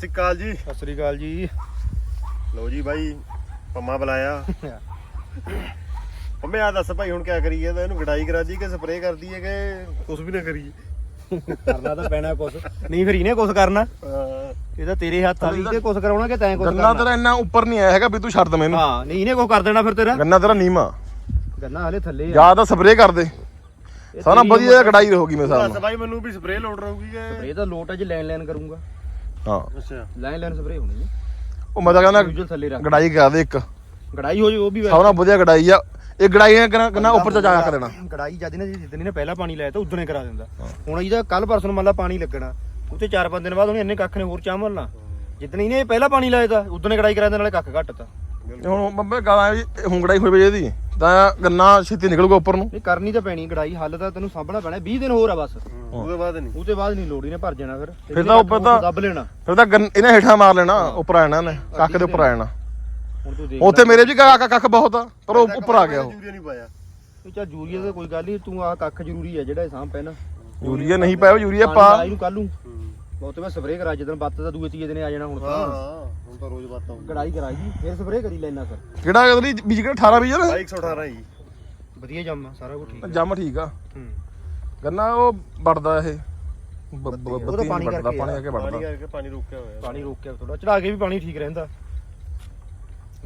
ਸ੍ਰੀ ਅਕਾਲ ਜੀ। ਸਤਿ ਸ੍ਰੀ ਅਕਾਲ ਜੀ। ਲਓ ਜੀ ਬਾਈ ਪੰਮਾ ਬੁਲਾਇਆ। ਪੰਮੇ ਆ ਦੱਸ ਭਾਈ ਹੁਣ ਕਿਆ ਕਰੀਏ? ਤਾਂ ਇਹਨੂੰ ਗਡਾਈ ਕਰਾ ਦੀ ਕਿ ਸਪਰੇਅ ਕਰ ਦਈਏ ਕਿ ਕੁਝ ਵੀ ਨਾ ਕਰੀਏ? ਕਰਨਾ ਤਾਂ ਪੈਣਾ ਕੁਛ। ਨਹੀਂ ਫਿਰ ਇਹਨੇ ਕੁਛ ਕਰਨਾ। ਇਹ ਤਾਂ ਤੇਰੇ ਹੱਥ ਆ ਵੀ ਇਹਦੇ ਕੁਛ ਕਰਾਉਣਾ ਕਿ ਤੈਂ ਗੰਨਾ ਕਰਨਾ? ਤੇਰਾ ਇੰਨਾ ਉੱਪਰ ਨਹੀਂ ਆਇਆ ਹੈਗਾ ਵੀ ਤੂੰ ਛੱਡ ਦਵੇਂ ਇਹਨੂੰ ਹਾਂ ਨਹੀਂ ਇਹਨੇ ਕੁਛ ਕਰ ਦੇਣਾ ਫਿਰ ਤੇਰਾ। ਗੰਨਾ ਤੇਰਾ ਨੀਮਾ। ਗੰਨਾ ਹਲੇ ਥੱਲੇ ਆ। ਜਾਂ ਤਾਂ ਸਪਰੇਅ ਕਰ ਦੇ। ਸਾਰਾ ਵਧੀਆ ਗੜਾਈ ਰਹੂਗੀ ਮੇਰੇ ਦੱਸ ਨਾਲ। ਬਾਈ ਮੈਨੂੰ ਵੀ ਸਪਰੇਅ ਲੋਡ ਰਹੂਗੀ ਕਿ ਇਹ ਤਾਂ ਲੋਟ ਅੱਜ ਲੈਣ ਲੈਣ ਕਰੂੰਗਾ। ਹਾਂ। ਅੱਛਾ। ਲਾਈਨ ਲਾਈਨ ਸਪਰੇ ਹੋਣੀ ਉਹ ਮੈਂ ਤਾਂ ਕਹਿੰਦਾ ਯੂਜਲ ਥੱਲੇ ਰੱਖ। ਗੜਾਈ ਕਰਾ ਦੇ ਇੱਕ। ਗੜਾਈ ਹੋ ਜੇ ਉਹ ਵੀ ਸਭ ਨਾਲ ਵਧੀਆ ਗੜਾਈ ਆ। ਇਹ ਗੜਾਈ ਨੇ ਗੰਨਾ ਗੰਨਾ ਉੱਪਰ ਤੇ ਜਾ ਕੇ ਦੇਣਾ। ਗੜਾਈ ਜਦ ਨੇ ਜਿੱਦਣ ਇਹਨੇ ਪਹਿਲਾਂ ਪਾਣੀ ਲਾਇਆ ਤਾਂ ਉਦੋਂ ਹੀ ਕਰਾ ਦਿੰਦਾ। ਹੁਣ ਇਹਦਾ ਕੱਲ ਪਰਸੋਂ ਨੂੰ ਮੰਨ ਲਾ ਪਾਣੀ ਲੱਗਣਾ। ਉੱਤੇ 4-5 ਦਿਨ ਬਾਅਦ ਉਹਨੇ ਇੰਨੇ ਕੱਖ ਨੇ ਹੋਰ ਚਾਮਲਣਾ ਜਿੱਦਣ ਇਹਨੇ ਪਹਿਲਾਂ ਪਾਣੀ ਲਾਇਆ ਤਾਂ ਉਦੋਂ ਹੀ ਗੜਾਈ ਕਰਾ ਦੇਣ ਨਾਲੇ ਕੱਖ ਘੱਟਤਾ ਤੇ। ਹੁਣ ਬੰਬੇ ਗਾਲਾਂ ਵੀ ਗੜਾਈ ਹੋਈ ਪਈ ਇਹਦੀ। ਤਾਂ ਗੰਨਾ ਛੇਤੀ ਨਿਕਲੂਗਾ ਉੱਪਰ ਨੂੰ। ਨਹੀਂ ਕਰਨੀ ਤਾਂ ਪੈਣੀ ਗੜਾਈ ਹੱਲ ਤਾਂ ਤੈਨੂੰ ਸਾਂਭਣਾ ਪੈਣਾ 20 ਦਿਨ ਹੋਰ ਆ ਬਸ। ਉਹਦੇ ਬਾਅਦ ਨਹੀਂ। ਉਹਦੇ ਬਾਅਦ ਨਹੀਂ ਲੋੜ ਇਹਨੇ ਭਰ ਜਾਣਾ ਫਿਰ। ਫਿਰ ਤਾਂ ਉੱਪਰ ਤਾਂ- ਦੱਬ ਲੈਣਾ। ਫਿਰ ਤਾਂ ਗੰਨ- ਇਹਨੇ ਹੇਠਾਂ ਮਾਰ ਲੈਣਾ ਉੱਪਰ ਆ ਜਾਣਾ ਨੇ ਕੱਖ ਦੇ ਉੱਪਰ ਆ ਜਾਣਾ। ਹੁਣ ਤੂੰ ਦੇਖ ਉੱਥੇ ਮੇਰੇ ਵੀ ਕੱਖ ਕੱਖ ਬਹੁਤ ਆ ਪਰ ਉਹ ਉੱਪਰ ਆ ਗਿਆ ਉਹ। ਯੂਰੀਆ ਨਹੀਂ ਪਾਇਆ। ਇਹ ਚਾ ਯੂਰੀਆ ਦਾ ਕੋਈ ਗੱਲ ਨਹੀਂ ਤੂੰ ਆ ਕੱਖ ਜ਼ਰੂਰੀ ਹੈ ਜਿਹੜਾ ਇਹ ਸਾਂਭ ਪੈਣਾ। ਯੂਰੀਆ ਨਹੀਂ ਪਾਇਆ ਯੂਰੀਆ ਪਾ। ਇਹਨੂੰ ਕੱਲ ਨੂੰ ਬਹੁਤ ਮੈਂ ਸਪਰੇਅ ਕਰਾ ਜਦੋਂ ਬੱਤ ਦਾ ਦੂਏ ਤੀਏ ਦਿਨ ਆ ਜਾਣਾ ਹੁਣ ਹਾਂ ਤਾਂ। ਹਾਂ ਹੁਣ ਤਾਂ ਰੋਜ਼ ਬਾਤਾਂ ਹੁੰਦੀਆਂ ਗੜਾਈ ਕਰਾਈ ਜੀ ਫਿਰ ਸਪਰੇਅ ਕਰੀ ਲੈਣਾ ਫਿਰ। ਕਿਹੜਾ ਅਗਲੀ ਬੀਜ ਕਿਹੜਾ 18 ਬੀਜ ਨਾ? ਬਾਈ 118 ਜੀ। ਵਧੀਆ ਜੰਮ ਸਾਰਾ ਕੁਝ ਠੀਕ ਜੰਮ ਠੀਕ ਆ। ਹੂੰ। ਗੰਨਾ ਉਹ ਵੜਦਾ ਇਹ। ਬ- ਬ- ਉਹ ਤਾਂ ਬੱਤੀ ਪਾਣੀ ਵੜਦਾ ਕਰਕੇ ਪਾਣੀ ਆ। ਪਾਣੀ ਵੜਦਾ ਕਰਕੇ ਪਾਣੀ ਰੋਕਿਆ ਹੋਇਆ। ਪਾਣੀ ਰੋਕਿਆ ਥੋੜਾ ਚੜਾ ਕੇ ਵੀ ਪਾਣੀ ਠੀਕ ਰਹਿੰਦਾ।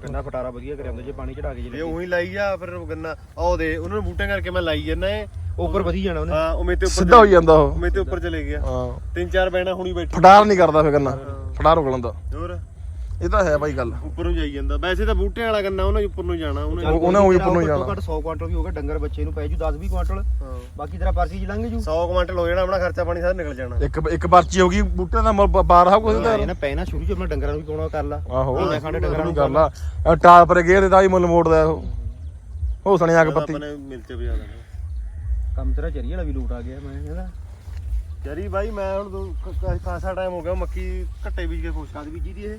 ਗੰਨਾ ਫਟਾਰਾ ਵਧੀਆ ਕਰਿਆ ਹੁੰਦਾ ਜੇ ਪਾਣੀ ਚੜਾ ਕੇ ਜੇ ਜੇ ਲੱਗੇ। ਉਹੀ ਲਾਈ ਆ ਫਿਰ ਉਹ ਗੰਨਾ ਆਹ ਦੇ ਉਹਨਾਂ ਨੂੰ ਬੂਟਿਆਂ ਕਰਕੇ ਮੈਂ ਲਾਈ ਜਾਂਦਾ ਏ ਉੱਪਰ ਵਧੀ ਜਾਣਾ ਉਹਨੇ। ਹਾਂ ਉਹ ਮੇਰੇ ਤੇ ਉੱਪਰ ਸਿੱਧਾ ਹੋ ਜਾਂਦਾ ਉਹ। ਮੇਰੇ ਤੇ ਉੱਪਰ ਚਲੇ ਗਿਆ। ਹਾਂ। ਤਿੰਨ ਚਾਰ ਬੈਣਾ ਹੁਣੀ ਬੈਠੀ। ਫਟਾਰ ਨਹੀਂ ਕਰਦਾ ਫੇ ਗੰਨਾ। ਫਟਾਰ ਰੋਕ ਲੈਂਦਾ। ਹੋਰ? ਇਹ ਤਾਂ ਹੈ ਬਾਈ ਗੱਲ। ਉੱਪਰ ਨੂੰ ਜਾਈ ਜਾਂਦਾ। ਵੈਸੇ ਤਾਂ ਬੂਟਿਆਂ ਵਾਲਾ ਗੰਨਾ ਉਹਨਾਂ ਉੱਪਰ ਨੂੰ ਜਾਣਾ ਉਹਨੇ ਉਹ- ਉਹਨੇ ਉਹੀ ਉੱਪਰ ਨੂੰ ਜਾਣਾ। ਘੱਟ 100 ਕੁਆਂਟਲ ਵੀ ਹੋਗਾ ਡੰਗਰ ਬੱਚੇ ਨੂੰ ਪੈ ਜੂ 10 20 ਕੁਆਂਟਲ। ਹਾਂ। ਬਾਕੀ ਤੇਰਾ ਪਰਸੀ ਚ ਲੰਘ ਜੂ। 100 ਕੁਇੰਟਲ ਹੋ ਜਾਣਾ ਆਪਣਾ ਖਰਚਾ ਪਾਣੀ ਸਾਰਾ ਨਿਕਲ ਜਾਣਾ। ਇੱਕ ਇੱਕ ਪਰਚੀ ਹੋ ਗਈ ਬੂਟੇ ਦਾ ਮੁੱਲ ਬਾਰ ਆ ਕੁਛ ਦਾ ਇਹ ਨਾ ਪੈਣਾ ਸ਼ੁਰੂ ਚ ਆਪਣਾ ਡੰਗਰਾਂ ਨੂੰ ਵੀ ਪਾਉਣਾ ਕਰ ਲਾ। ਆਹੋ। ਮੈਂ ਖਾਂਡੇ ਡੰਗਰਾਂ ਨੂੰ ਕਰ ਲਾ ਟਾਲ ਪਰ ਗੇਰ ਦਾ ਹੀ ਮੁੱਲ ਮੋੜਦਾ ਉਹ। ਹੋ। ਸਣੇ ਆ ਕੇ ਪੱਤੀ ਆਪਣੇ ਮਿਲ ਚ ਵੀ ਆ ਜਾਣਾ ਕੰਮ ਤੇਰਾ ਚਰੀ ਵਾਲਾ ਵੀ ਲੂਟ ਆ ਗਿਆ ਮੈਂ ਕਹਿੰਦਾ। ਜਰੀ ਬਾਈ ਮੈਂ ਹੁਣ ਦੋ- ਕ- ਕ- ਖਾਸਾ ਟਾਈਮ ਹੋ ਗਿਆ ਮੱਕੀ ਘੱਟੇ ਬੀਜ ਕੇ ਖੁਸ਼ ਕਦ ਬੀਜੀ ਦੀ ਇਹ?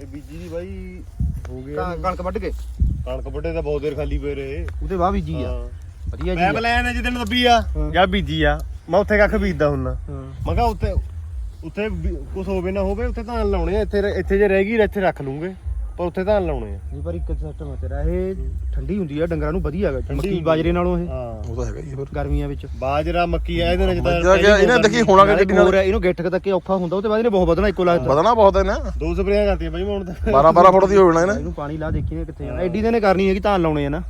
ਇਹ ਬੀਜੀ ਦੀ ਬਾਈ ਹੋ ਗਿਆ ਕਣਕ ਵੱਢ ਕੇ। ਕਣਕ ਵੱਡੇ ਤਾਂ ਬਹੁਤ ਦੇਰ ਖਾਲੀ ਪਏ ਰਹੇ। ਉਹਦੇ ਬਾਅਦ ਬੀਜੀ ਆ। ਹਾਂ। ਵਧੀਆ ਜੀ। ਮੈਂ। ਪਲਾਨ ਹੈ ਜਿੱਦਣ ਦੱਬੀ ਆ ਹਾਂ। ਜਾਂ ਬੀਜੀ ਆ। ਮੈਂ ਉੱਥੇ ਕੱਖ ਬੀਜਦਾ ਹੁੰਨਾ। ਹਾਂ। ਮੈਂ ਕਿਹਾ ਉੱਥੇ ਉੱਥੇ ਕੁਝ ਹੋਵੇ ਨਾ ਹੋਵੇ ਉੱਥੇ ਧਾਨ ਲਾਉਣੇ ਆ ਇੱਥੇ ਇੱਥੇ ਜੇ ਰਹਿ ਗਈ ਇੱਥੇ ਰੱਖ ਲੂੰਗੇ। ਪਰ ਉੱਥੇ ਧਾਨ ਲਾਉਣੇ ਆ। ਨਹੀਂ ਪਰ ਇੱਕ ਸਿਸਟਮ ਹੈ ਤੇਰਾ ਇਹ ਠੰਡੀ ਹੁੰਦੀ ਆ ਡੰਗਰਾਂ ਨੂੰ ਵਧੀਆ ਹੈਗਾ ਠੰਡੀ ਮੱਕੀ ਬਾਜਰੇ ਨਾਲੋਂ ਇਹ। ਹਾਂ। ਉਹ ਤਾਂ ਹੈਗਾ ਹੀ ਫਿਰ। ਗਰਮੀਆਂ ਵਿੱਚ। ਬਾਜਰਾ ਮੱਕੀ ਆ ਇਹਦੇ ਨਾਲ ਜਿੱਦਾਂ ਬੱਚਾ ਗਿਆ ਇਹਨੇ ਦੇਖੀ ਹੋਣਾ ਕਿ ਨਾਲ? ਹੋਰ ਇਹਨੂੰ ਗਿੱਠ ਤੱਕ ਔਖਾ ਹੁੰਦਾ ਉਹ ਤੇ ਬਾਅਦ ਇਹਨੇ ਬਹੁਤ ਵਧਣਾ ਇੱਕੋ ਲੱਗਦਾ ਬਦਨਾ ਬਹੁਤ ਹੈ ਨਾ ਦੋ ਸਪਰੇਆਂ ਕਰਤੀਆਂ ਬਾਈ ਮੈਂ ਹੁਣ ਤਾਂ। 12 12 ਫੁੱਟ ਦੀ ਹੋ ਜਾਣਾ ਇਹਨੇ। ਇਹਨੂੰ ਪਾਣੀ ਲਾ ਦੇਖੀ ਨੇ ਕਿੱਥੇ ਜਾਣਾ। ਐਡੀ ਦੇ ਨੇ ਕਰਨੀ ਹੈਗੀ ਧਾਨ ਲਾਉਣੇ ਆ ਨਾ।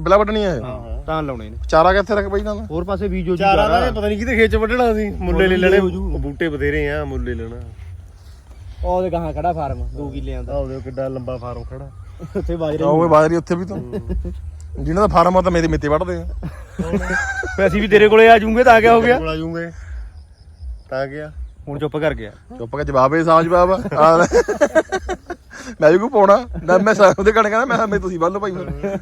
ਬਿਲਾ ਵੱਢਣੀ ਹੈ ਹਾਂ। ਧਾਨ ਲਾਉਣੇ ਨੇ। ਚਾਰਾ ਕਿੱਥੇ ਰੱਖ ਬਈ ਦਾ? ਹੋਰ ਪਾਸੇ ਬੀਜੋ ਜੀ ਚਾਰਾ ਪਤਾ ਨਹੀਂ ਕਿਤੇ ਖੇਤ ਚ ਵੱਢਣਾ ਸੀ। ਮੁੱਲੇ ਲੈ ਲੈਣੇ। ਹੋ ਬੂਟੇ ਬਥੇਰੇ ਆ ਮੁੱਲੇ ਲੈਣਾ। ਉਹਦੇ ਗਾਹਾਂ ਖੜਾ ਫਾਰਮ 2 ਕਿੱਲਿਆਂ ਦਾ ਆਹ ਉਹਦੇ ਕਿੱਡਾ ਲੰਬਾ ਫਾਰਮ ਖੜਾ। ਉੱਥੇ ਬਾਜਰੇ ਉਹ ਬਾਜਰੀ ਉੱਥੇ ਵੀ ਤਾਂ। ਜਿਹਨਾਂ ਦਾ ਫਾਰਮ ਆ ਤਾਂ ਮੇਰੇ ਮਿੱਤੇ ਵੱਢਦੇ ਆ। ਫੇ ਅਸੀਂ ਵੀ ਤੇਰੇ ਕੋਲੇ ਆ ਜੂਗੇ ਤਾਂ ਕਿਆ ਹੋ ਗਿਆ। ਕੋਲ ਆ ਜੂਗੇ ਤਾਂ ਗਿਆ। ਹੁਣ ਚੁੱਪ ਕਰ ਗਿਆ। ਚੁੱਪ ਕੇ ਜਵਾਬ ਇਹ ਸਾਹ ਜਵਾਬ ਆ। ਲੈ। ਮੈਂ ਵੀ ਕੋ ਪਾਉਣਾ। ਨਾ ਮੈਂ ਸਾ- ਉਹਦੇ ਕਣ ਕਹਿੰਦਾ ਮੈਂ ਕਿਹਾ ਮੈਂ ਤੁਸੀਂ ਬੰਨ ਲਓ ਭਾਈ ਫਿਰ।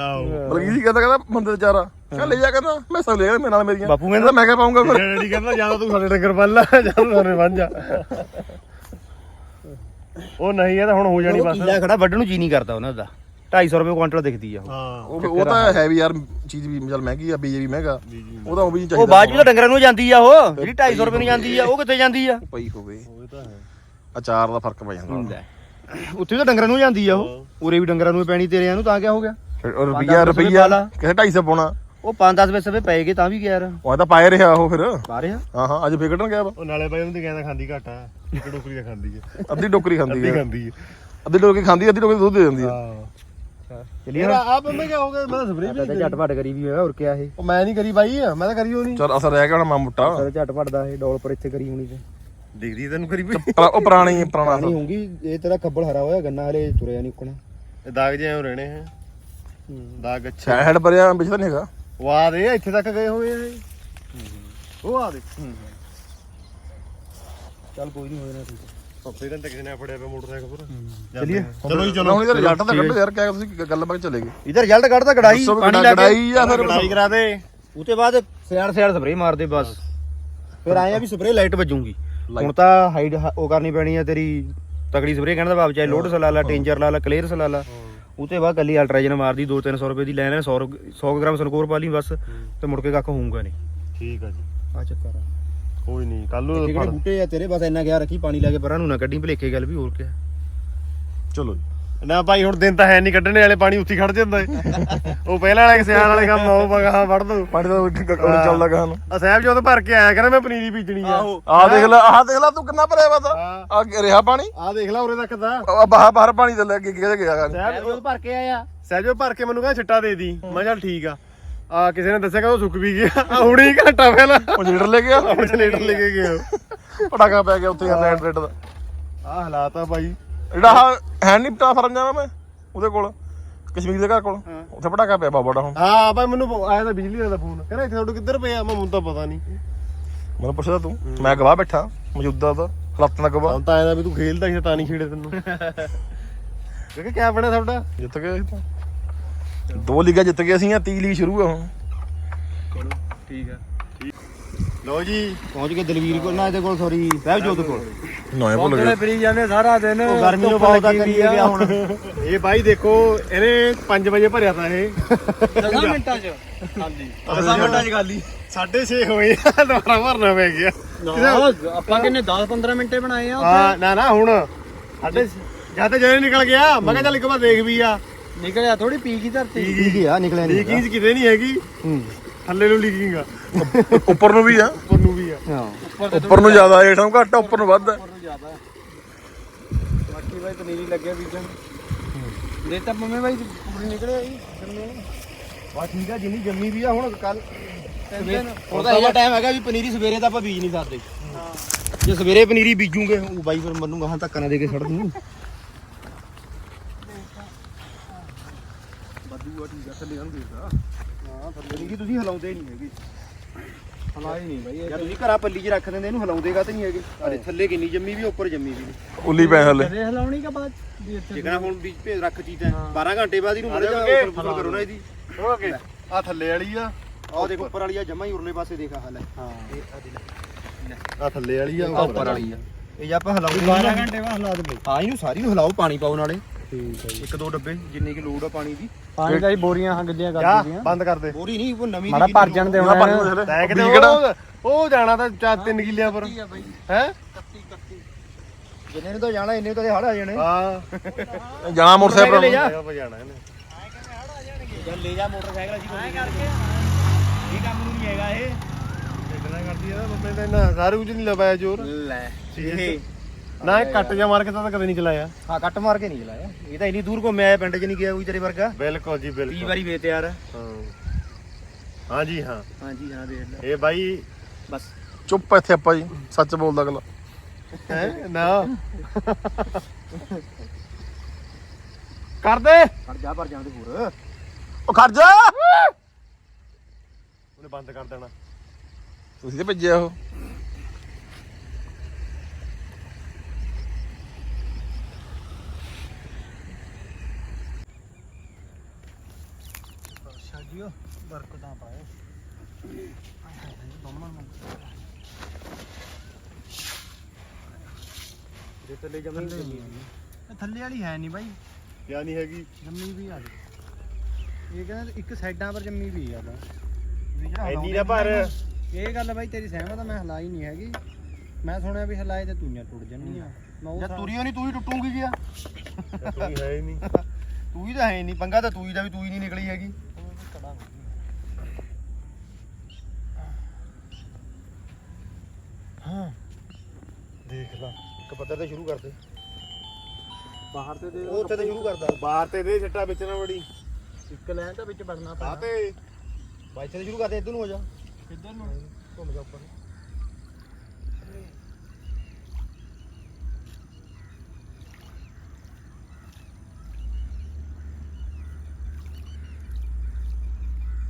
ਆਓ ਬਲਕੀ ਜੀ ਕਹਿੰਦਾ ਕਹਿੰਦਾ ਬੰਦੇ ਦਾ ਚਾਰਾ ਕਹਿੰਦਾ ਲੈ ਜਾ ਕਹਿੰਦਾ ਮੈਂ ਸਭ ਲੈ ਜਾ ਮੇਰੇ ਨਾਲ ਮੇਰੀਆਂ। ਬਾਪੂ ਕਹਿੰਦਾ ਮੈਂ ਕਿਹਾ ਪਾਉਂਗਾ ਫਿਰ। ਡੈਡੀ ਕਹਿੰਦਾ ਜਾਂ ਤਾਂ ਤੂੰ ਸਾਡੇ ਡੰਗਰ ਬੰਨ ਲੈ ਜਾਂ ਤੂੰ ਸਾਡੇ ਬੰਨ ਜਾ। ਉਹ ਨਹੀਂ ਇਹ ਤਾਂ ਹੁਣ ਹੋ ਜਾਣੀ ਉਹ ਬਸ। ਕਿੱਲਾ ਖੜਾ ਵੱਢਣ ਨੂੰ ਜੀ ਨਹੀਂ ਕਰਦਾ ਉਹਨਾਂ ਦਾ। 250 ਰੁਪਏ ਕੁਆਂਟਲ ਦਿਖਦੀ ਆ ਉਹ। ਹਾਂ। ਉਹ ਉਹ ਤਾਂ ਹੈ ਵੀ ਯਾਰ ਚੀਜ਼ ਵੀ ਚੱਲ ਮਹਿੰਗੀ ਆ ਬੀਜ ਵੀ ਮਹਿੰਗਾ। ਉਹਦਾ ਉਹ ਵੀ ਨਹੀਂ ਉਹ ਚਾਹੀਦਾ। ਬਾਅਦ ਤਾਂ ਡੰਗਰਾਂ ਨੂੰ ਜਾਂਦੀ ਆ ਉਹ ਜਿਹੜੀ 250 ਰੁਪਏ ਨੂੰ ਜਾਂਦੀ ਆ ਉਹ ਕਿੱਥੇ ਜਾਂਦੀ ਆ? ਪਈ ਹੋਵੇ। ਉਹ ਤਾਂ ਹੈ। ਅਚਾਰ ਦਾ ਫ਼ਰਕ ਪੈ ਜਾਂਦਾ। ਉੱਥੇ ਵੀ ਤਾਂ ਡੰਗਰਾਂ ਨੂੰ ਜਾਂਦੀ ਆ ਉਹ। ਉਰੇ ਵੀ ਡੰਗਰਾਂ ਨੂੰ ਹੀ ਪੈਣੀ ਤੇਰੇ ਨੂੰ ਤਾਂ ਕਿਆ ਹੋ ਗਿਆ? ਫਿਰ ਉਹ ਰੁਪਈਆ ਰੁਪਈਆ ਕਿਸੇ 250 ਪਾਉਣਾ। ਉਹ 5-10 ਪੈਸੇ ਵੀ ਪਏਗੇ ਤਾਂ ਵੀ ਗਿਆ ਯਾਰ। ਉਹ ਤਾਂ ਪਾਏ ਰਿਹਾ ਉਹ ਫਿਰ। ਬਾਹਰ ਆ ਹਾਂ ਹਾਂ ਅੱਜ ਵਿਕਟਣ ਗਿਆ ਵਾ। ਉਹ ਨਾਲੇ ਬਾਈ ਉਹਦੀ ਕਹਿੰਦਾ ਖਾਂਦੀ ਘੱਟ ਆ। ਇੱਕ ਡੋਕਰੀ ਦਾ ਖਾਂਦੀ ਹੈ ਅੱਧੀ ਡੋਕਰੀ ਖਾਂਦੀ ਅੱਧੀ ਹੈ ਖਾਂਦੀ ਹੈ ਅੱਧੀ ਡੋਕਰੀ ਖਾਂਦੀ ਅੱਧੀ ਡੋਕਰੀ ਦੁੱਧ ਦੇ ਦਿੰਦੀ ਹੈ। ਹਾਂ ਚਲੀ ਯਾਰ ਆਪ ਮੈਂ ਕਿਹਾ ਹੋ ਗਿਆ? ਮੈਂ ਸਪਰੇ ਤਾਂ ਝਟਪਟ ਕਰੀ। ਵੀ ਹੋਇਆ ਹੋਰ ਕਿਆ ਇਹ? ਉਹ ਮੈਂ ਨਹੀਂ ਕਰੀ ਬਾਈ ਮੈਂ ਤਾਂ ਕਰੀ ਉਹ ਨਹੀਂ ਚਲ ਅਸਰ ਰਹਿ ਗਿਆ ਹੁਣ ਮਾ ਮੁੱਟਾ। ਸਾਰੇ ਝਟਪਟ ਦਾ ਇਹ ਡੋਲ ਪਰ ਇੱਥੇ ਕਰੀ ਹੋਣੀ ਤੇ। ਦਿਖਦੀ ਤੈਨੂੰ ਕਰੀ ਬਈ ਪਰ ਉਹ ਪੁਰਾਣੀ ਪੁਰਾਣਾ ਪਾਣੀ ਹੋਊਗੀ ਇਹ ਤੇਰਾ ਖੱਬਲ ਹਰਾ ਹੋਇਆ ਗੰਨਾ ਹਲੇ ਤੁਰਿਆ ਨਹੀਂ ਉੱਕਣਾ। ਇਹ ਦਾਗ ਜੇ ਹੋ ਰਹਿਣੇ ਹੈ। ਦਾਗ ਅੱਛਾ। ਸ਼ਾਇਦ ਪਰਿਆ ਪਿਛਲਾ ਨਹੀਂ ਹੈਗਾ। ਉਹ ਆ ਦੇ ਇੱਥੇ ਤੱਕ ਗਏ ਹੋਏ ਆ ਇਹ। ਉਹ ਆ ਦੇ ਚੱਲ ਕੋਈ ਨਹੀਂ ਹੋਇਆ ਠੀਕ ਪੱਪੇ ਤਾਂ ਕਿਸੇ ਨੇ ਫੜਿਆ ਪਿਆ ਮੋਟਰਸਾਈਕਲ ਪਰ ਚਲਿਏ। ਚਲੋ ਜੀ ਚਲੋ। ਹੁਣ ਇਹਦਾ ਰਿਜ਼ਲਟ ਤਾਂ ਕੱਢੋ ਯਾਰ ਕਿਆ ਤੁਸੀਂ? ਗੱਲ ਬਾਤ ਚਲੇ ਗਏ। ਇਧਰ ਰਿਜ਼ਲਟ ਕੱਢਦਾ ਕਢਾਈ ਦੱਸੋ ਵੀ ਪਾਣੀ ਲਾ ਕੇ। ਕਢਾਈ ਜਾਂ ਫਿਰ? ਕਢਾਈ ਕਰਾ ਦੇ। ਉਤੇ ਬਾਅਦ ਸਿਆੜ ਸਿਆੜ ਸਪਰੇ ਮਾਰਦੇ ਬਸ। ਫਿਰ ਆਏ ਆ ਵੀ ਸਪਰੇ ਲਾਈਟ ਵੱਜੂਗੀ। ਹੁਣ ਤਾਂ ਹਾਈਡ ਉਹ ਕਰਨੀ ਪੈਣੀ ਆ ਤੇਰੀ ਤਕੜੀ ਸਪਰੇ ਕਹਿਣ ਦਾ ਭਾਵ ਚਾਹੇ ਲੋਡ ਸਲਾ ਲਾ ਟੇਂਜਰ ਲਾ ਲਾ ਕਲੀਅਰ ਉਤੇ ਬਾਅਦ ਕੱਲੀ ਅਲਟਰਾਜਨ ਮਾਰਦੀ 2-300 ਰੁਪਏ ਦੀ ਲੈਣ 100 100 ਗ੍ਰਾਮ ਸਨਕੋਰ ਪਾ ਲਈ ਬਸ ਤੇ ਮੁੜ ਕੇ ਕੱਖ ਹੋਊਗਾ ਨਹੀਂ। ਠੀਕ ਆ ਜੀ। ਆ ਚੱਕਰ ਆ। ਕੋਈ ਨਹੀਂ ਕੱਲ ਨੂੰ ਜਿਹੜੇ ਬੂਟੇ ਆ ਤੇਰੇ? ਬਸ ਇੰਨਾ ਗਿਆ ਰੱਖੀ ਪਾਣੀ ਲਾ ਕੇ ਪਰਾਂ ਨੂੰ ਨਾ ਕੱਢੀ ਭਲੇਖੇ ਗੱਲ ਵੀ ਹੋਰ ਕਿਆ। ਚਲੋ ਜੀ। ਨਾ ਭਾਈ ਹੁਣ ਦਿਨ ਤਾਂ ਹੈ ਨਹੀਂ ਕੱਢਣੇ ਵਾਲੇ ਪਾਣੀ ਉੱਥੇ ਖੜ ਜਾਂਦਾ ਏ। ਉਹ ਪਹਿਲਾਂ ਵਾਲੇ ਸਿਆਲ ਵਾਲੇ ਕੰਮ ਉਹ ਬਗਾ ਵੜ ਦੋ। ਪਾਣੀ ਦਾ ਕੋਲ ਚੱਲਦਾ ਗਾਂ ਨੂੰ ਆ ਸਾਹਿਬ ਜਦੋਂ ਭਰ ਕੇ ਆਇਆ ਕਹਿੰਦਾ ਮੈਂ ਪਨੀਰੀ ਬੀਜਣੀ ਆ। ਆਹ। ਦੇਖ ਲੈ ਆਹ ਦੇਖ ਲੈ ਤੂੰ ਕਿੰਨਾ ਭਰਿਆ ਵਾ ਤਾਂ। ਆ ਰਿਹਾ ਪਾਣੀ? ਆ ਦੇਖ ਲੈ ਉਰੇ ਤੱਕ ਦਾ ਆ ਬਾਹਰ ਬਾਹਰ ਪਾਣੀ ਤੇ ਲੈ ਕੇ ਕਿਹਦੇ ਗਿਆ ਗਾ ਸਾਹਿਬ ਉਹ ਭਰ ਕੇ ਆਇਆ। ਸਹਿਜੋ ਭਰ ਕੇ ਮੈਨੂੰ ਕਹਿੰਦਾ ਛਿੱਟਾ ਦੇ ਦੀ। ਮੈਂ ਕਿਹਾ ਚੱਲ ਠੀਕ ਆ। ਆ ਕਿਸੇ ਨੇ ਦੱਸਿਆ ਕਿ ਉਹ ਸੁੱਕ ਵੀ ਗਿਆ। ਆ ਹੁਣੀ ਘੰਟਾ ਪਹਿਲਾਂ। ਉਹ ਲੀਡਰ ਲੈ ਗਿਆ? ਹੁਣ ਜਨਰੇਟਰ ਲੈ ਕੇ ਗਿਆ ਪਟਾਕਾ ਪੈ ਗਿਆ ਉੱਥੇ ਲੈਂਡ ਰੇਟ ਦਾ। ਆ ਹਾਲਾਤ ਆ ਬਾਈ ਜਿਹੜਾ ਆਹ ਹੈ ਨਹੀਂ ਪਟਾ ਫਰਨ ਜਾਣਾ ਮੈਂ ਉਹਦੇ ਕੋਲ ਕਸ਼ਮੀਰ ਦੇ ਘਰ ਕੋਲ ਉੱਥੇ ਪਟਾਕਾ ਪਿਆ ਬਾਬਾ ਹੁਣ। ਹਾਂ ਭਾਈ ਮੈਨੂੰ ਆਇਆ ਤਾਂ ਬਿਜਲੀ ਦਾ ਫੋਨ। ਕਹਿੰਦਾ ਇੱਥੇ ਤੁਹਾਡੇ ਕਿੱਧਰ ਪਿਆ? ਮੈਂ ਮੈਨੂੰ ਤਾਂ ਪਤਾ ਨਹੀਂ। ਮੈਨੂੰ ਪੁੱਛਦਾ ਤੂੰ ਮੈਂ ਗਵਾਹ ਬੈਠਾ ਮੌਜੂਦਾ ਦਾ ਹਾਲਾਤਾਂ ਦਾ ਗਵਾਹ। ਹੁਣ ਤਾਂ ਆਇਆ ਵੀ ਤੂੰ ਖੇਲਦਾ ਸੀ ਤਾਂ ਨਹੀਂ ਛੇੜੇ ਤੈਨੂੰ। ਕਿਉਂਕਿ ਕਿਆ ਬਣਿਆ ਤੁਹਾਡਾ? ਜਿੱਤ ਗਏ ਅਸੀਂ ਤਾਂ। ਦੋ ਲੀਗਾਂ ਜਿੱਤ ਗਏ ਅਸੀਂ ਆ 30 ਲੀਗ ਸ਼ੁਰੂ ਆ ਹੁਣ। ਠੀਕ ਆ। ਲਓ ਜੀ। ਪਹੁੰਚ ਕੇ ਦਲਵੀਰ ਕੋਲ। ਨਾ ਇਹਦੇ ਕੋਲ ਸੌਰੀ ਸਾਹਿਬਜੋਤ ਕੋਲ। ਨੌਵੇਂ ਭੁੱਲ ਗਏ। ਫਰੀ ਜਾਂਦੇ ਸਾਰਾ ਦਿਨ। ਉਹ ਗਰਮੀ ਨੂੰ ਬਹੁਤ ਲੱਗੀ ਗਿਆ ਹੁਣ। ਇਹ ਬਾਈ ਦੇਖੋ ਇਹਨੇ 5 ਵਜੇ ਭਰਿਆ ਤਾਂ ਇਹ। 10 ਮਿੰਟਾਂ ਚ। ਖਾਲੀ 10 ਮਿੰਟਾਂ 'ਚ ਖਾਲੀ। 6:30 ਹੋਏ ਆ ਦੁਬਾਰਾ ਭਰਨਾ ਪੈ ਗਿਆ। ਆਪਾਂ ਕਿੰਨੇ 10 15 ਮਿੰਟੇ ਬਣਾਏ ਆ ਹਾਂ ਨਾ ਨਾ ਹੁਣ। ਸਾਡੇ ਜਾਂ ਤਾਂ ਜਦੋਂ ਨਿਕਲ ਗਿਆ ਮੈਂ ਕਿਹਾ ਚੱਲ ਇੱਕ ਵਾਰ ਦੇਖ ਵੀ ਆ। ਨਿਕਲਿਆ ਥੋੜੀ ਪੀ ਗਈ ਧਰਤੀ। ਹੀ ਆ ਨਿਕਲਿਆ ਨਹੀਂ ਲੀਕਿੰਗ ਕਿਤੇ ਨਹੀਂ ਹੈਗੀ। ਹੂੰ। ਥੱਲੇ ਨੂੰ ਲੀਕਿੰਗ ਆ। ਉੱਪਰ ਨੂੰ ਵੀ ਆ। ਉੱਪਰ ਨੂੰ ਵੀ ਆ। ਹਾਂ। ਉੱਪਰ ਨੂੰ ਜ਼ਿਆਦਾ ਹੇਠਾਂ ਨੂੰ ਘੱਟ ਆ, ਉੱਪਰ ਨੂੰ ਵੱਧ ਆ। ਜ਼ਿਆਦਾ ਬਾਕੀ ਬਾਈ ਪਨੀਰੀ ਲੱਗਿਆ ਬੀਜਣ ਦੇ ਤਾਂ ਮੰਮੀ ਬਾਈ ਪੂਰੀ ਨਿਕਲਿਆ ਜੀ ਬਾ ਠੀਕ ਆ ਜਿੰਨੀ ਜੰਮੀ ਵੀ ਆ ਹੁਣ ਕੱਲ। ਹੁਣ ਤਾਂ ਇਹਦਾ ਟਾਈਮ ਹੈਗਾ ਵੀ ਪਨੀਰੀ ਸਵੇਰੇ ਤਾਂ ਆਪਾਂ ਬੀਜ ਨਹੀਂ ਸਕਦੇ। ਜੇ ਸਵੇਰੇ ਪਨੀਰੀ ਬੀਜੂਗੇ ਉਹ ਬਾਈ ਫਿਰ ਮੈਨੂੰ ਗਾਹਾਂ ਧੱਕਾ ਨਾ ਦੇ ਕੇ ਛੱਡ ਦੂੰ। ਹਾਂ ਪਨੀਰੀ ਤੁਸੀਂ ਹਿਲਾਉਂਦੇ ਨਹੀਂ ਹੈਗੇ। ਹਲਾਈ ਨਹੀਂ ਬਾਈ ਜਾਂ ਤੁਸੀਂ ਘਰਾਂ ਪੱਲੀ 'ਚ ਰੱਖ ਦਿੰਦੇ ਇਹਨੂੰ ਹਿਲਾਉਂਦੇ ਕਾ ਨਹੀਂ ਹੈਗੇ। ਅਰੇ ਥੱਲੇ ਕਿੰਨੀ ਜੰਮੀ ਵੀ ਉੱਪਰ ਜੰਮੀ ਵੀ। ਉੱਲੀ ਪੈ ਹਲੇ। ਕਦੇ ਹਲਾਉਣੀ ਕਾ ਬਾਅਦ ਵੀ ਇੱਥੇ ਜਿਕਣਾ ਹੁਣ ਬੀਜ ਭੇਜ ਰੱਖ ਚੀਜ਼ਾਂ 12 ਘੰਟੇ ਬਾਅਦ ਇਹਨੂੰ ਮੜੇ ਜਾ ਅੱਗੇ। ਫੁੱਲ ਕਰੋ ਨਾ ਇਹਦੀ। ਆ ਥੱਲੇ ਵਾਲੀ ਆ। ਆਹ ਦੇਖੋ ਉੱਪਰ ਵਾਲੀ ਆ ਜਮਾ ਹੀ ਉਰਲੇ ਪਾਸੇ ਦੇਖਾ ਹਾਲ ਹੈ ਹਾਂ। ਆ ਥੱਲੇ ਵਾਲੀ ਆ ਉੱਪਰ ਵਾਲੀ ਆ। ਇਹ ਜੇ ਆਪਾਂ ਹਿਲਾਉਂਦੇ 12 ਘੰਟੇ ਬਾਅਦ ਹਲਾ ਦੇ ਹਾਂ ਇਹਨੂੰ ਸਾਰੀ ਨੂੰ ਹਿਲਾਓ ਪਾਣੀ ਪਾਓ ਨਾਲੇ ਠੀਕ ਹੈ ਇੱਕ ਦੋ ਡੱਬੇ ਜਿੰਨੀ ਕਿ ਲੋੜ ਆ ਪਾਣੀ ਦੀ। ਪਾਣੀ ਦਾ ਹੀ ਬੋਰੀਆਂ ਹਾਂ ਗੱਡੀਆਂ ਕਰ ਜਾ ਦਿੰਦੀਆਂ ਬੰਦ ਕਰ ਦੇ। ਬੋਰੀ ਨਹੀਂ ਉਹ ਨਵੀਂ ਮਾੜਾ ਭਰ ਜਾਣ ਦੇ ਹੁਣ ਨੂੰ। ਤੈ ਕਿਤੇ ਉਹ ਉਹ ਜਾਣਾ ਤਾਂ ਚਾਰ ਤਿੰਨ ਕਿੱਲਿਆਂ ਪਰ। ਹੈ? ਜਿੰਨੇ ਨੂੰ ਤਾਂ ਜਾਣਾ ਇੰਨੇ ਤਾਂ ਹੜ ਆ ਜਾਣੇ। ਹਾਂ। ਜਾਣਾ ਮੋਟਰਸਾਈਕਲ ਲੈ ਜਾ। ਜਾਣਾ ਇਹਨੇ। ਚੱਲ ਲੈ ਜਾ ਮੋਟਰਸਾਈਕਲ ਅਸੀਂ ਕੋਈ ਕਰਕੇ। ਇਹ ਕੰਮ ਨੂੰ ਨਹੀਂ ਹੈਗਾ ਇਹ। ਇਤਨਾ ਕਰਦੀ ਆ ਬੰਦੇ ਤਾਂ ਇੰਨਾ ਸਾਰੇ ਕੁਝ ਨਹੀਂ ਲਵਾਇਆ ਜ਼ੋਰ। ਲੈ ਇਹ ਨਾ ਇਹ ਕੱਟ ਜਾ ਮਾਰ ਕੇ ਤਾਂ ਕਦੇ ਨਹੀਂ ਚਲਾਇਆ। ਹਾਂ ਕੱਟ ਮਾਰ ਕੇ ਨਹੀਂ ਚਲਾਇਆ। ਇਹ ਤਾਂ ਇੰਨੀ ਦੂਰ ਘੁੰਮਿਆ ਆਇਆ ਪਿੰਡ 'ਚ ਨਹੀਂ ਗਿਆ ਕੋਈ ਤੇਰੇ ਵਰਗਾ? ਬਿਲਕੁਲ ਜੀ 20 ਬਿਲਕੁਲ ਵਾਰੀ ਵੇ ਤਿਆਰ ਹਾਂ। ਹਾਂ ਜੀ ਹਾਂ। ਹਾਂਜੀ ਹਾਂ ਦੇਖ ਲੈ। ਇਹ ਬਾਈ ਬਸ। ਚੁੱਪ ਇੱਥੇ ਆਪਾਂ ਜੀ ਸੱਚ ਬੋਲਦਾ ਅਗਲਾ। ਹੈ? ਨਾ। ਕਰ ਦੇ। ਖੜ ਜਾ ਭਰ ਜਾਂਦੇ ਪੂਰ ਉਹ ਖੜ ਜਾ। ਉਹਨੇ ਬੰਦ ਕਰ ਦੇਣਾ। ਤੁਸੀਂ ਤੇ ਭੇਜਿਆ ਉਹ। ਸ਼ਾਜੀਓ ਬਰਕਤਾਂ ਪਾਏ ਜੇ ਥੱਲੇ ਜਮਨ ਥੱਲੇ ਵਾਲੀ। ਹੈ ਨਹੀਂ ਬਾਈ। ਯਾ ਨਹੀਂ ਹੈਗੀ? ਜੰਮੀ ਵੀ ਆ ਇਹ ਕਹਿੰਦਾ ਇੱਕ ਸਾਈਡਾਂ ਪਰ ਜੰਮੀ ਵੀ ਆ ਐਨੀ ਨਾ ਪਰ ਇਹ ਗੱਲ ਬਾਈ ਤੇਰੀ ਸਹਿਮਤ ਆ ਮੈਂ ਹਲਾਈ ਨਹੀਂ ਹੈਗੀ। ਮੈਂ ਸੁਣਿਆ ਵੀ ਹਲਾਏ ਤੇ ਤੂੰ ਟੁੱਟ ਜੰਨੀ ਆ। ਮੈਂ ਉਹ ਜਾਂ ਤੁਰੀਓ ਨਹੀਂ ਤੂੰ ਹੀ ਟੁੱਟੂਗੀ ਗਿਆ ਕੋਈ ਹੈ ਹੀ ਨਹੀਂ। ਤੂੰ ਹੀ ਤਾਂ ਹੈ ਨਹੀਂ ਪੰਗਾ ਤਾਂ ਤੂੰ ਹੀ ਦਾ ਵੀ ਤੂੰ ਹੀ ਨਹੀਂ ਨਿਕਲੀ ਹੈਗੀ। ਦੇਖ ਲਾ ਇੱਕ ਪੱਧਰ ਤੇ ਸ਼ੁਰੂ ਕਰਦੇ। ਬਾਹਰ ਤੇ ਦੇ ਉਹ ਉੱਥੇ ਤੇ ਸ਼ੁਰੂ ਕਰਦਾ। ਬਾਹਰ ਤੇ ਦੇ ਛੱਟਾ ਵਿੱਚ ਨਾ ਵੜੀ ਇੱਕ ਲੈਣ ਤਾਂ ਵਿੱਚ ਵੜਨਾ ਆ ਪੈਣਾ। ਤੇ। ਬਾਈ ਤੇ ਸ਼ੁਰੂ ਕਰਦੇ ਇੱਧਰ ਨੂੰ ਹੋ ਜਾ। ਕਿੱਧਰ ਨੂੰ? ਘੁੰਮ ਜਾ ਉੱਪਰ।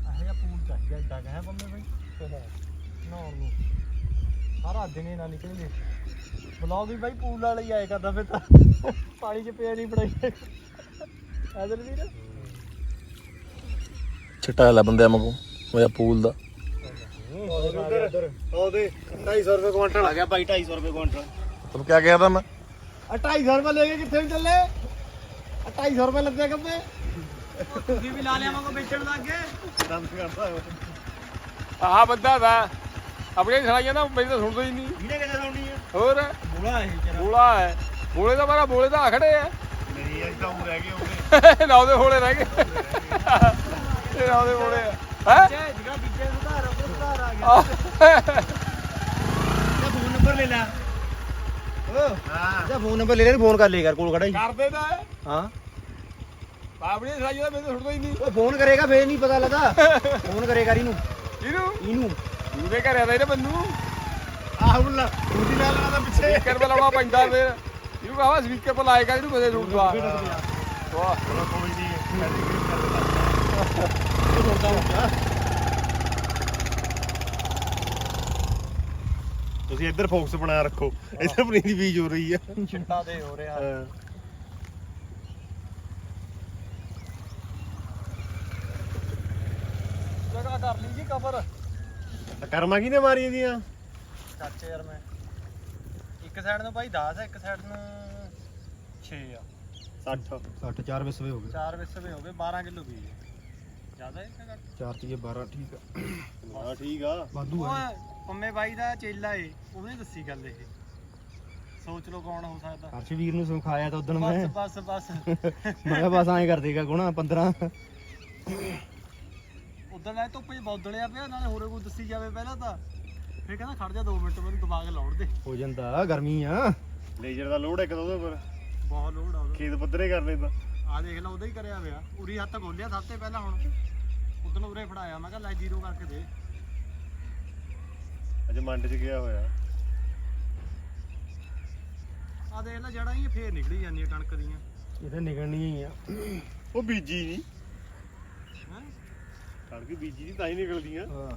ਆਹ ਜਿਹਾ ਪੂਲ ਏਡਾ ਕਹੇ ਬੰਦੇ ਬਾਈ। ਨਹਾਉਣ ਨੂੰ। ਸਾਰਾ ਦਿਨ ਹੀ ਨਾ ਨਿਕਲਦੇ। ਬਲੌਗ ਵੀ ਬਾਈ ਪੂਲ ਵਾਲਾ ਹੀ ਆਏ ਕਰਦਾ ਫਿਰ ਤਾਂ। ਪਾਣੀ 'ਚ ਪਿਆ ਨਹੀਂ ਪੜਾਈ ਆਦਲ ਵੀਰ। ਛਟਾ ਲੈ ਬੰਦੇ ਮਗੋ ਮੇਰਾ ਪੂਲ ਦਾ। ਉਧਰ ਉਹਦੇ 250 ਰੁਪਏ ਕੁਆਂਟਲ ਆ ਗਿਆ ਬਾਈ 250 ਰੁਪਏ ਕੁਇੰਟਲ ਤੈਨੂੰ ਕਿਆ ਕਿਹਾ ਤਾਂ ਮੈਂ? ਆ 250 ਰੁਪਏ ਲੈ ਕੇ ਕਿੱਥੇ ਨੂੰ ਚੱਲੇ? ਆ 250 ਰੁਪਏ ਲੱਗੇ ਕੱਪੇ ਤੁਸੀਂ ਵੀ ਲਾ ਲਿਆ ਮਗੋ ਵੇਚਣ ਲੱਗ ਗਏ। ਦੰਦ ਕਰਦਾ ਆ ਬੰਦਾ ਦਾ। ਆਪਣੀਆਂ ਸੁਣਾਈਆਂ ਨਾ ਮੇਰੀ ਤਾਂ ਸੁਣਦਾ ਹੀ ਨਹੀਂ। ਇਹਨੇ ਕਿੱਥੇ ਸੁਣਨੀ ਆ? ਹੋਰ? ਬੁਲਾ ਇਹ ਜਰਾ। ਬੋਲਾ ਹੈ। ਬੋਲੇ ਦਾ ਮਾਰਾ ਬੋਲੇ ਦਾ ਖੜੇ ਆ। ਨਹੀਂ ਅੱਜ ਤਾਂ ਉਹ ਰਹਿ ਗਏ ਉਹਦੇ ਨਾ ਉਹਦੇ ਹੋਲੇ ਰਹਿ ਗਏ। ਇਹ ਨਾ ਉਹਦੇ ਹੋਲੇ ਆ। ਹੈ? ਜਿਹੜਾ ਵਿੱਚੇ ਸੁਧਾਰ ਉਹ ਸੁਧਾਰ ਆ ਗਿਆ। ਇਹਦਾ ਫੋਨ ਨੰਬਰ ਲੈ ਲੈ। ਓ ਹਾਂ। ਇਹਦਾ ਫੋਨ ਨੰਬਰ ਲੈ ਲੈ ਫੋਨ ਕਰ ਲੈ ਕਰ ਕੋਲ ਖੜਾ ਹੀ। ਕਰਦੇ ਤਾਂ ਹਾਂ। ਆਪਣੀਆਂ ਸੁਣਾਈਆਂ ਦਾ ਮੈਨੂੰ ਤਾਂ ਸੁਣਦਾ ਹੀ ਨਹੀਂ। ਉਹ ਫੋਨ ਕਰੇਗਾ ਫੇਰ ਨਹੀਂ ਪਤਾ ਲੱਗਾ ਫੋਨ ਕਰੇਗਾ ਇਹਨੂੰ। ਇਹਨੂੰ ਇਹਨੂੰ ਉਹਦੇ ਘਰੇ ਆਦਾ ਇਹਨੇ ਮੈਨੂੰ ਆਹ ਬੁੱਲਾ ਉਹਦੀ ਨਾਲ ਲਾਦਾ ਪਿੱਛੇ। ਸਪੀਕਰ 'ਤੇ ਲਾਉਣਾ ਪੈਂਦਾ ਫਿਰ। ਇਹਨੂੰ ਕਹਾਂ ਸਪੀਕਰ 'ਤੇ ਲਾਏਗਾ ਇਹਨੂੰ ਮੇਰੇ ਰੂਟ ਦਵਾ ਵਾਹ। ਚਲੋ ਕੋਈ ਨਹੀਂ ਤੁਸੀਂ ਇੱਧਰ ਫੋਕਸ ਬਣਾ ਰੱਖੋ। ਇੱਧਰ ਪਨੀਰ ਦੀ ਬੀਜ ਹੋ ਰਹੀ ਆ। ਛਿੱਟਾ ਦੇ ਹੋ ਰਿਹਾ। ਆਹ ਕਰਮਾਂ ਕੀ ਨੇ ਮਾਰੀ ਦੀਆਂ ਚਾਚੇ ਯਾਰ ਮੈਂ। ਇੱਕ ਸਾਈਡ ਨੂੰ ਭਾਈ 10 ਹੈ ਇੱਕ ਸਾਈਡ ਨੂੰ 6 ਆ। 60 60 4 ਵਿਸਵੇ ਹੋ ਗਏ। ਚਾਰ ਵਿਸਵੇ ਹੋ ਗਏ 12 ਕਿਲੋ ਬੀਜ ਜ਼ਿਆਦਾ ਹੈ ਕਿ ਘੱਟ 4 ਤੀਏ 12 ਠੀਕ ਆ। ਹਾਂ ਠੀਕ ਆ। ਵਾਧੂ ਆ। ਪੰਮੇ ਬਾਈ ਦਾ ਚੇਲਾ ਏ ਉਹਨੇ ਦੱਸੀ ਗੱਲ ਇਹ। ਸੋਚ ਲਓ ਕੌਣ ਹੋ ਸਕਦਾ। ਹਰਸ਼ਵੀਰ ਨੂੰ ਸਿਖਾਇਆ ਤਾਂ ਉਦੋਂ ਮੈਂ। ਬਸ ਬਸ ਬਸ। ਮੈਂ ਬਸ ਐਂ ਕਰ ਦੇਗਾ ਗੁਣਾ 15 ਉਦੋਂ ਮੈਂ ਧੁੱਪ 'ਚ ਬੌਦਲਿਆ ਪਿਆ ਨਾਲੇ ਹੋਰੇ ਕੋਈ ਦੱਸੀ ਜਾਵੇ ਪਹਿਲਾਂ ਤਾਂ। ਫਿਰ ਕਹਿੰਦਾ ਖੜ ਜਾ 2 ਮਿੰਟ ਮੈਨੂੰ ਦਿਮਾਗ ਲਾਉਣ ਦੇ। ਹੋ ਜਾਂਦਾ ਗਰਮੀ ਆ। ਲੇਜ਼ਰ ਦਾ ਲੋਡ ਇੱਕ ਤਾਂ ਉਹਦੇ ਉੱਪਰ ਬਹੁਤ ਲੋੜ ਆ ਉਹਦਾ। ਖੇਤ ਪੱਧਰੇ ਕਰ ਲੈਂਦਾ ਆ ਦੇਖ ਲਾ ਉਹਦਾ ਹੀ ਕਰਿਆ ਹੋਇਆ। ਉਰੀ ਹੱਥ ਖੋਲਿਆ ਸਭ ਤੋਂ ਪਹਿਲਾਂ ਹੁਣ। ਉਦੋਂ ਉਰੇ ਫੜਾਇਆ ਮੈਂ ਕਿਹਾ ਲੈ ਜ਼ੀਰੋ ਕਰਕੇ ਦੇ। ਅੱਜ ਮੰਡ 'ਚ ਗਿਆ ਹੋਇਆ। ਆ ਦੇਖ ਲੈ ਜੜਾਂ ਹੀ ਫੇਰ ਨਿਕਲੀ ਜਾਂਦੀਆਂ ਕਣਕ ਦੀਆਂ। ਇਹ ਤਾਂ ਨਿਕਲਣੀਆਂ ਹੀ ਆ। ਉਹ ਬੀਜੀ ਨਹੀਂ ਕਣਕ ਬੀਜੀ ਨਹੀਂ ਤਾਂ ਹੀ ਨਿਕਲਦੀਆਂ। ਹਾਂ।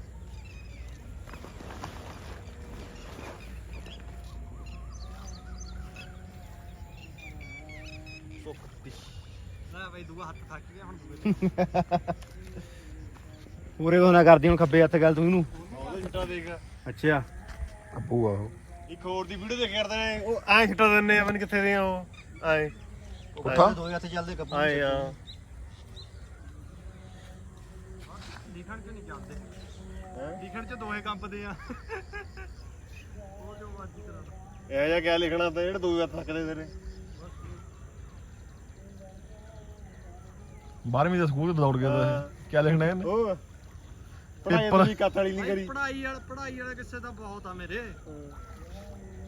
ਲੈ ਬਈ ਦੂਆ ਹੱਥ ਥੱਕ ਗਿਆ ਹੁਣ ਦੂਏ ਪੂਰੇ ਉਹ ਨਾ ਕਰਦੀ ਹੁਣ ਖੱਬੇ ਹੱਥ ਗੱਲ ਤੂੰ ਇਹਨੂੰ। ਉਹਦਾ ਛਿੱਟਾ ਦੇਖ। ਅੱਛਾ। ਅੱਬੂ ਆ ਉਹ। ਇੱਕ ਹੋਰ ਦੀ ਵੀਡੀਓ ਦੇਖ ਕਰਦੇ ਨੇ ਉਹ ਐਂ ਛਿੱਟਾ ਦਿੰਨੇ ਆ ਮਨ ਕਿੱਥੇ ਦੇ ਆ ਉਹ। ਐਂ ਪੁੱਠਾ? ਦੋ ਹੱਥ ਚੱਲਦੇ ਕੱਪੂ ਐਂ ਆ ਲਿਖਣ 'ਚ ਨਹੀਂ ਜਾਂਦੇ। ਹੈਂ? ਲਿਖਣ 'ਚ ਦੋਹੇ ਕੰਪਦੇ ਆ। ਉਹ ਜੋ ਮਰਜ਼ੀ ਕਰਾ ਲਓ। ਇਹ ਜਿਹਾ ਕਿਆ ਲਿਖਣਾ ਤਾਂ ਜਿਹੜੇ ਦੋ ਹੱਥ ਥੱਕਦੇ ਤੇਰੇ? 12ਵੀਂ ਦਾ ਸਕੂਲ ਦੌੜ ਗਿਆ ਤਾਂ ਇਹ। ਕੀ ਲਿਖਣਾ ਇਹਨੇ? ਉਹ ਪੜਾਈ। ਦੀ ਕੱਤ ਵਾਲੀ ਨਹੀਂ ਕਰੀ। ਪੜਾਈ ਵਾਲਾ ਪੜਾਈ ਵਾਲਾ ਕਿਸੇ ਦਾ ਬਹੁਤ ਆ ਮੇਰੇ।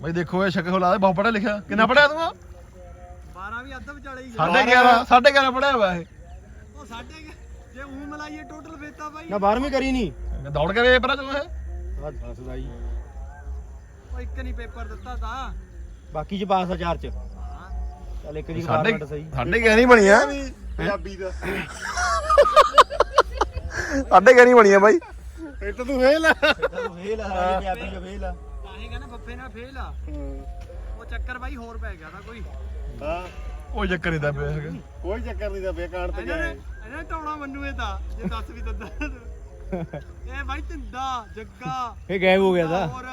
ਬਈ ਦੇਖੋ ਇਹ ਲਾ ਦੇ ਬਹੁਤ ਪੜਿਆ ਲਿਖਿਆ। ਕਿੰਨਾ ਪੜਿਆ ਤੂੰ? 12 ਵੀ ਅੱਧ ਵਿਚਾਲੇ ਹੀ ਆ। ਸਾਢੇ 11 ਸਾਢੇ 11 ਪੜਿਆ ਵਾ ਇਹ। ਉਹ ਸਾਡੇ ਕੁ- ਜੇ ਉਹ ਮਲਾਈਏ ਟੋਟਲ ਫੇਤਾ ਬਾਈ। ਨਾ 12ਵੀਂ ਕਰੀ ਨਹੀਂ ਦੌੜ ਕੇ ਪੇਪਰਾਂ ਚੋਂ ਇਹ ਆ ਦੱਸਦਾ ਜੀ ਉਹ ਇੱਕ ਨਹੀਂ ਪੇਪਰ ਦਿੱਤਾ ਤਾਂ। ਬਾਕੀ ਚ ਪਾਸ ਆ ਚਾਰ ਚ। ਹਾਂ। ਚੱਲ ਇੱਕ ਦੀ ਸਾਢੇ ਗਵਰਨਮੈਂਟ ਸਹੀ। ਸਾਢੇ 11 ਬਣੀ ਆ ਪੰਜਾਬੀ ਦਾ। ਸਾਢੇ 11 ਬਣੀ ਆ ਬਾਈ? ਫਿਰ ਤਾਂ ਤੂੰ ਫੇਲ ਆ। ਤੂੰ ਫੇਲ ਆ ਪੰਜਾਬੀ ਚ ਫੇਲ ਆ। ਤਾਂ ਹੀ ਕਹਿੰਦਾ ਬੱਫੇ ਨਾਲ ਫੇਲ ਆ। ਉਹ ਚੱਕਰ ਬਾਈ ਹੋਰ ਪੈ ਗਿਆ ਤਾਂ ਕੋਈ। ਹਾਂ। ਉਹ ਚੱਕਰ ਨਹੀਂ ਦਾ ਪਿਆ ਹੈਗਾ। ਕੋਈ ਚੱਕਰ ਨਹੀਂ ਦਾ ਪਿਆ ਕਾਣ ਤੇ ਇਹਨਾਂ ਨੇ ਇਹਨਾਂ ਨੇ ਟੌਣਾ ਮੰਨੂ ਇਹ ਤਾਂ ਜੇ ਦੱਸ ਵੀ ਦਿੰਦਾ। ਇਹ ਬਾਈ ਤਿੰਦਾ ਜੱਗਾ ਇਹ ਗਾਇਬ ਹੋ ਗਿਆ ਤਾਂ। ਹੋਰ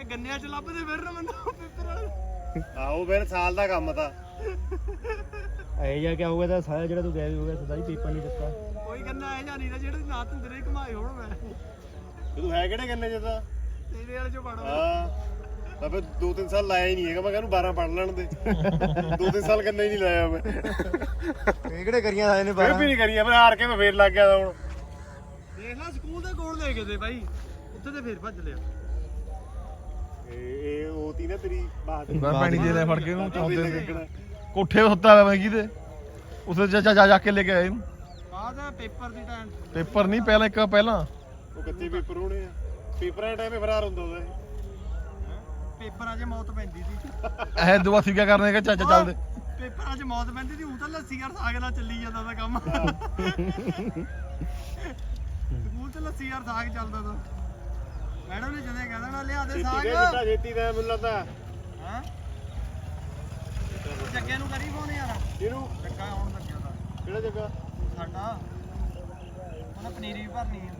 ਇਹ ਗੰਨਿਆਂ ਚ ਲੱਭਦੇ ਫਿਰ ਨਾ ਮੈਨੂੰ ਪੇਪਰ ਵਾਲੇ ਆਹੋ ਫਿਰ ਸਾਲ ਦਾ ਕੰਮ ਤਾਂ। ਇਹ ਜਾ ਕਿਆ ਹੋ ਗਿਆ ਤਾਂ ਸਾਰਾ ਜਿਹੜਾ ਤੂੰ ਗਾਇਬ ਹੋ ਗਿਆ ਸਦਾ ਹੀ ਪੇਪਰ ਨਹੀਂ ਦਿੱਤਾ। ਕੋਈ ਗੰਨਾ ਇਹ ਜਾਂ ਨਹੀਂ ਨਾ ਜਿਹੜੇ ਨਾ ਤੰਦਰੇ ਕਮਾਏ ਹੋਣ ਮੈਂ। ਤੇ ਤੂੰ ਹੈ ਕਿਹੜੇ ਗੰਨੇ ਚ ਤਾਂ? ਤੇਰੇ ਵਾਲੇ ਚੋਂ ਪੜੋ ਹਾਂ। ਤਾਂ ਫਿਰ 2-3 ਸਾਲ ਲਾਇਆ ਹੀ ਨਹੀਂ ਹੈਗਾ ਮੈਂ ਕਹਿੰਦਾ 12 ਪੜ ਲੈਣ ਦੇ। 2-3 ਸਾਲ ਗੰਨੇ ਹੀ ਨਹੀਂ ਲਾਇਆ ਮੈਂ। ਇਹ ਕਿਹੜੇ ਕਰੀਆਂ ਸਾਲੇ ਨੇ ਫਿਰ ਵੀ ਨਹੀਂ ਕਰੀਆ ਫਿਰ ਹਾਰ ਕੇ ਮੈਂ ਫੇਰ ਲੱਗ ਗਿਆ ਤਾਂ ਹੁਣ। ਦੇਖ ਲੈ ਸਕੂਲ ਦੇ ਕੋਲ ਲੈ ਕੇ ਦੇ ਬਾਈ। ਉੱਥੇ ਤੇ ਫੇਰ ਭੱਜ ਲਿਆ। ਇਹ ਇਹ ਉਹ ਤੀ ਨਾ ਤੇਰੀ ਬਾਤ। ਮੈਂ ਪਾਣੀ ਦੇ ਲੈ ਫੜ ਕੇ ਉਹਨੂੰ ਸੀ ਲੱਗਣਾ। ਕੋਠੇ ਤੇ ਸੁੱਤਾ ਹੋਇਆ ਮੈਂ ਕਿਤੇ ਉਸੇ ਜਾ ਜਾ ਜਾ ਕੇ ਲੈ ਕੇ ਆਏ ਇਹਨੂੰ। ਬਾਅਦ ਪੇਪਰ ਦੀ ਟਾਈਮ ਪੇਪਰ ਨਹੀਂ ਪਹਿਲਾਂ ਇੱਕ ਪਹਿਲਾਂ। ਉਹ ਕੱਚੇ ਪੇਪਰ ਹੋਣੇ ਆ। ਪੇਪਰਾਂ ਦੇ ਟਾਈਮੇ ਫਰਾਰ ਹੁੰਦਾ ਉਹਦਾ ਇਹ। ਪੇਪਰਾਂ 'ਚ ਮੌਤ ਪੈਂਦੀ ਸੀ। ਇਹ ਦੁਆ ਸੀ ਕਿਆ ਕਰਨੇ ਕਿ ਚਾਚਾ ਚੱਲਦੇ। ਪੇਪਰਾਂ 'ਚ ਮੌਤ ਪੈਂਦੀ ਸੀ ਉਹ ਤਾਂ ਲੱਸੀ ਯਾਰ ਸਾਗ ਨਾਲ ਚੱਲੀ ਜਾਂਦਾ ਦਾ ਕੰਮ। ਸਕੂਲ 'ਚ ਲੱਸੀ ਯਾਰ ਸਾਗ ਚੱਲਦਾ ਤਾਂ। ਮੈਡਮ ਨੇ ਜਦੇ ਕਹਿ ਦੇਣਾ ਲਿਆ ਦੇ ਛੇਤੀ ਸਾਗ। ਦੇ ਜਿੱਤਾ ਛੇਤੀ ਦਾ ਮੁੱਲਾ ਤਾਂ ਹਾਂ? ਉਹ ਜੱਗੇ ਨੂੰ ਕਰੀ ਫੋਨ ਯਾਰ। ਇਹਨੂੰ ਜੱਗਾ ਆਉਣ ਲੱਗਿਆ ਤਾਂ। ਕਿਹੜਾ ਜਗ੍ਹਾ ਸਾਡਾ। ਉਹਨੇ ਪਨੀਰੀ ਵੀ ਭਰਨੀ ਹੈ